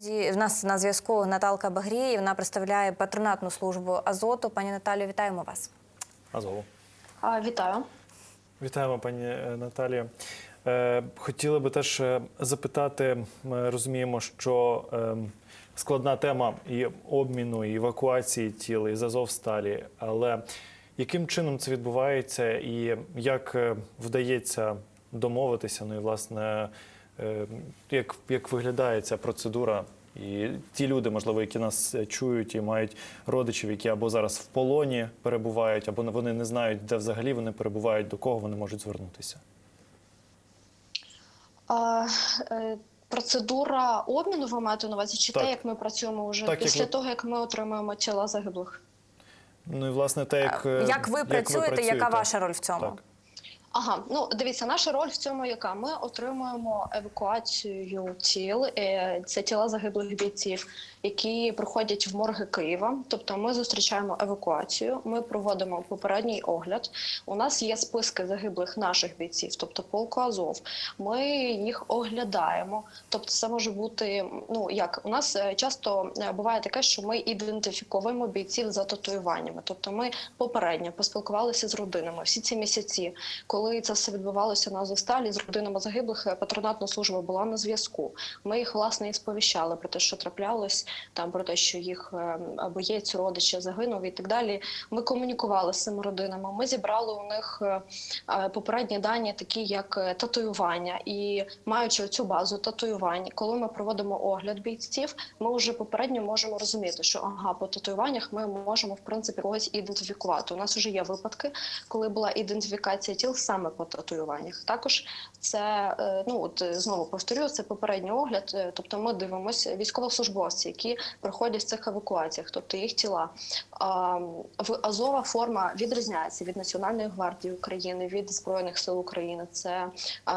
В нас на зв'язку Наталка Багрій. Вона представляє патронатну службу Азоту. Пані Наталю, вітаємо вас. Азову. А, Вітаю. Вітаємо, пані е, Наталія. Е, Хотіли би теж е, запитати, ми розуміємо, що складна тема і обміну, і евакуації тіл із Азовсталі, але яким чином це відбувається і як вдається домовитися? Ну і власне, як, як виглядає ця процедура? І ті люди, можливо, які нас е, чують і мають родичів, які або зараз в полоні перебувають, або вони не знають, де взагалі вони перебувають, до кого вони можуть звернутися. А, е, процедура обміну ви маєте на увазі, чи Так. те, як ми працюємо вже Так, після ви- того, як ми отримуємо тіла загиблих? Ну і власне те, як, е, Як ви працюєте, яка ваша роль в цьому? Так. Ага, ну дивіться, наша роль в цьому яка? Ми отримуємо евакуацію тіл. е, Це тіла загиблих бійців, які приходять в морги Києва. Тобто ми зустрічаємо евакуацію, ми проводимо попередній огляд. У нас є списки загиблих наших бійців, тобто полку Азов. Ми їх оглядаємо. Тобто, це може бути ну як у нас е, часто е, буває таке, що ми ідентифіковуємо бійців за татуюваннями. Тобто, ми попередньо поспілкувалися з родинами всі ці місяці, коли це все відбувалося на Азовсталі з родинами загиблих, е, патронатна служба була на зв'язку. Ми їх власне і сповіщали про те, що траплялось, там про те, що їх е, боєць, родичі загинув і так далі. Ми комунікували з цими родинами. Ми зібрали у них е, попередні дані, такі як татуювання, і маючи цю базу татуювань, коли ми проводимо огляд бійців, ми вже попередньо можемо розуміти, що ага, по татуюваннях ми можемо в принципі когось ідентифікувати. У нас вже є випадки, коли була ідентифікація тіл саме по татуюваннях. Також це е, ну от е, знову повторюю, це попередній огляд. е, Тобто, ми дивимося військовослужбовці, які проходять в цих евакуаціях, тобто їх тіла. В Азова форма відрізняється від Національної гвардії України, від Збройних сил України. Це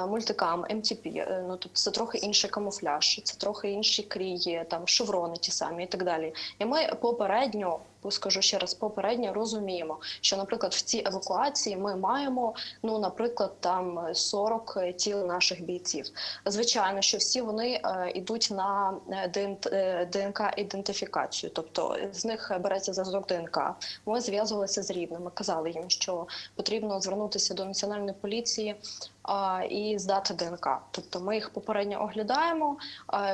мультикам, МТП, е, ну тобто це трохи інший камуфляж, це трохи інші крії, там шеврони ті самі і так далі. І ми попередньо. Скажу ще раз, попередньо розуміємо, що, наприклад, в цій евакуації ми маємо, ну, наприклад, там 40 тіл наших бійців. Звичайно, що всі вони е, йдуть на е, е, ДНК ідентифікацію, тобто з них береться зразок ДНК. Ми зв'язувалися з рідними, казали їм, що потрібно звернутися до національної поліції і здати ДНК. Тобто ми їх попередньо оглядаємо,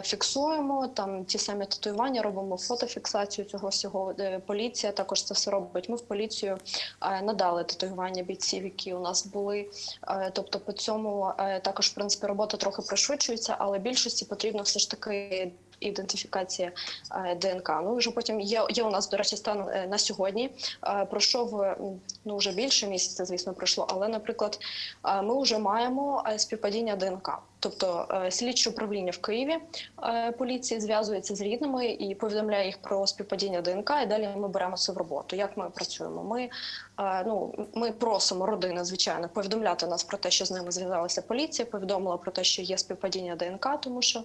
фіксуємо там ті самі татуювання, робимо фотофіксацію цього всього. Е, Поліція також це все робить. Ми в поліцію е, надали татуювання бійців, які у нас були. Е, Тобто, по цьому е, також в принципі робота трохи пришвидшується, але більшості потрібно все ж таки. Ідентифікація ДНК. Ну вже потім є, є у нас, до речі, стан на сьогодні. Пройшов ну вже більше місяця, звісно, пройшло. Але, наприклад, ми вже маємо співпадіння ДНК. Тобто е, слідче управління в Києві е, поліції зв'язується з рідними і повідомляє їх про співпадіння ДНК. І далі ми беремо це в роботу. Як ми працюємо? Ми е, ну ми просимо родини, звичайно, повідомляти нас про те, що з ними зв'язалася поліція. Повідомила про те, що є співпадіння ДНК, тому що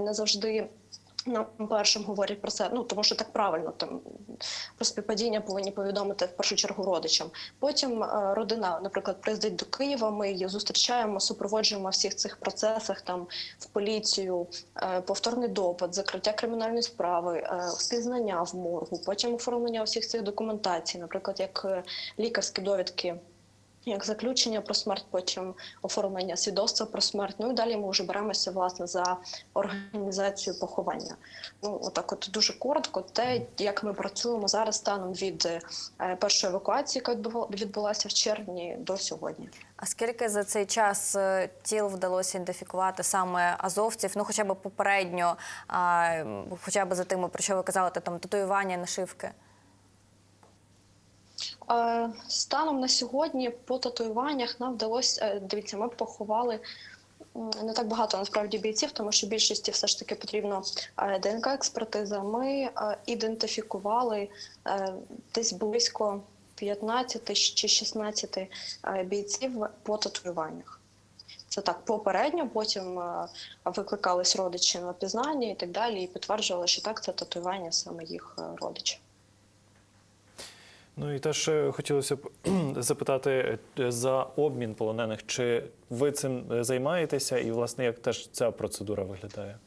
не завжди. Нам першим говорять про це, ну тому що так правильно там про співпадіння повинні повідомити в першу чергу родичам. Потім е, родина, наприклад, приїздить до Києва. Ми її зустрічаємо, супроводжуємо всіх цих процесах там в поліцію, е, повторний допит, закриття кримінальної справи, е, впізнання в моргу, потім оформлення всіх цих документацій, наприклад, як лікарські довідки. Як заключення про смерть, потім оформлення свідоцтва про смерть. Ну і далі ми вже беремося власне за організацію поховання. Ну отак, от дуже коротко, те, як ми працюємо зараз станом від е, першої евакуації, яка відбулася в червні до сьогодні. А скільки за цей час е, тіл вдалося ідентифікувати саме азовців? Ну, хоча б попередньо, а, хоча б за тим, про що ви казали, там татуювання, нашивки. Е, Станом на сьогодні по татуюваннях нам вдалося е, дивіться, ми поховали. Не так багато насправді бійців, тому що більшості все ж таки потрібно е, ДНК експертиза. Ми ідентифікували десь близько 15 чи 16 е, бійців по татуюваннях. Це так попередньо, потім викликались родичі на пізнання і так далі, і підтверджували, що так це татуювання саме їх родичів. Ну і теж е, хотілося б запитати е, за обмін полонених. Чи ви цим е, займаєтеся, і власне як теж ця процедура виглядає?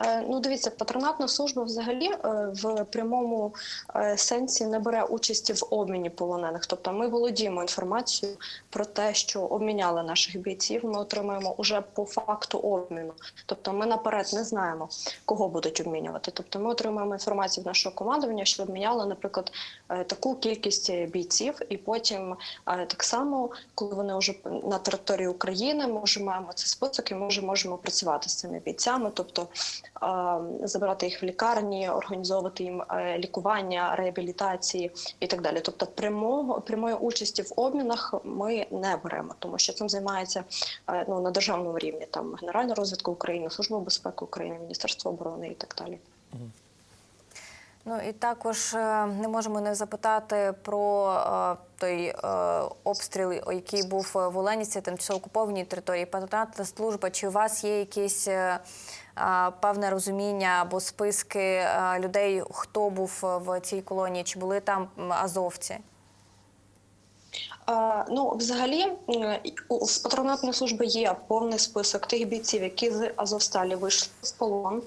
Е, Ну, дивіться, патронатна служба взагалі е, в прямому е, сенсі не бере участі в обміні полонених. Тобто ми володіємо інформацією про те, що обміняли наших бійців. Ми отримуємо уже по факту обміну. Тобто ми наперед не знаємо, кого будуть обмінювати. Тобто ми отримуємо інформацію від нашого командування, що обміняли, наприклад, таку кількість бійців, і потім так само, коли вони вже на території України, ми вже маємо цей список, і ми вже можемо працювати з цими бійцями, тобто забирати їх в лікарні, організовувати їм е, лікування, реабілітації і так далі. Тобто, прямого прямої участі в обмінах ми не беремо, тому що цим займається е, ну на державному рівні там Генеральна розвідка України, Служба безпеки України, Міністерство оборони і так далі. Ну і також е, не можемо не запитати про той обстріл, який був в Оленівці, тимчасово окупованій території. Патронатна служба. Чи у вас є якісь певне розуміння або списки е, людей, хто був в цій колонії? Чи були там азовці? Ну, взагалі, з патронатної служби є повний список тих бійців, які з Азовсталі вийшли з полон.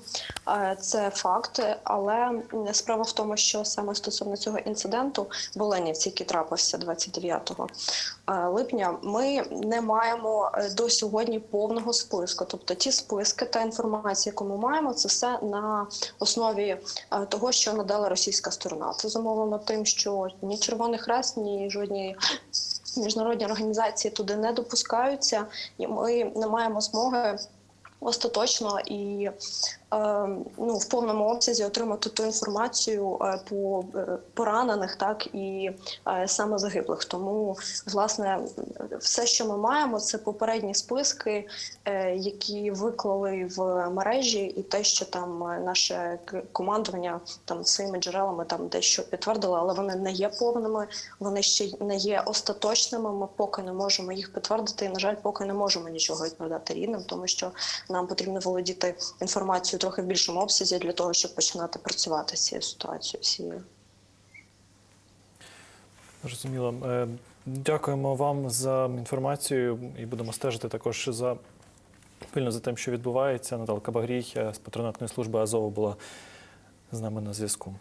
Це факт. Але справа в тому, що саме стосовно цього інциденту в Оленівці, який трапився 29 е, липня, ми не маємо е, до сьогодні повного списку. Тобто, ті списки та інформація, яку ми маємо, це все на основі е, того, що надала російська сторона. Це зумовлено тим, що ні Червоний Хрест, ні жодні міжнародні організації туди не допускаються, і ми не маємо змоги остаточно і ну, в повному обсязі отримати ту інформацію е, по е, поранених, так і е, саме загиблих. Тому власне все, що ми маємо, це попередні списки, е, які виклали в мережі, і те, що там е, наше командування там своїми джерелами там дещо підтвердило, але вони не є повними, вони ще не є остаточними. Ми поки не можемо їх підтвердити. І на жаль, поки не можемо нічого відповідати рідним, тому що нам потрібно володіти інформацією трохи в більшому обсязі для того, щоб починати працювати з цією ситуацією. всією. Зрозуміло. Е, Дякуємо вам за інформацію і будемо стежити також за пильно за тим, що відбувається. Наталка Багрій е, з патронатної служби Азову була з нами на зв'язку.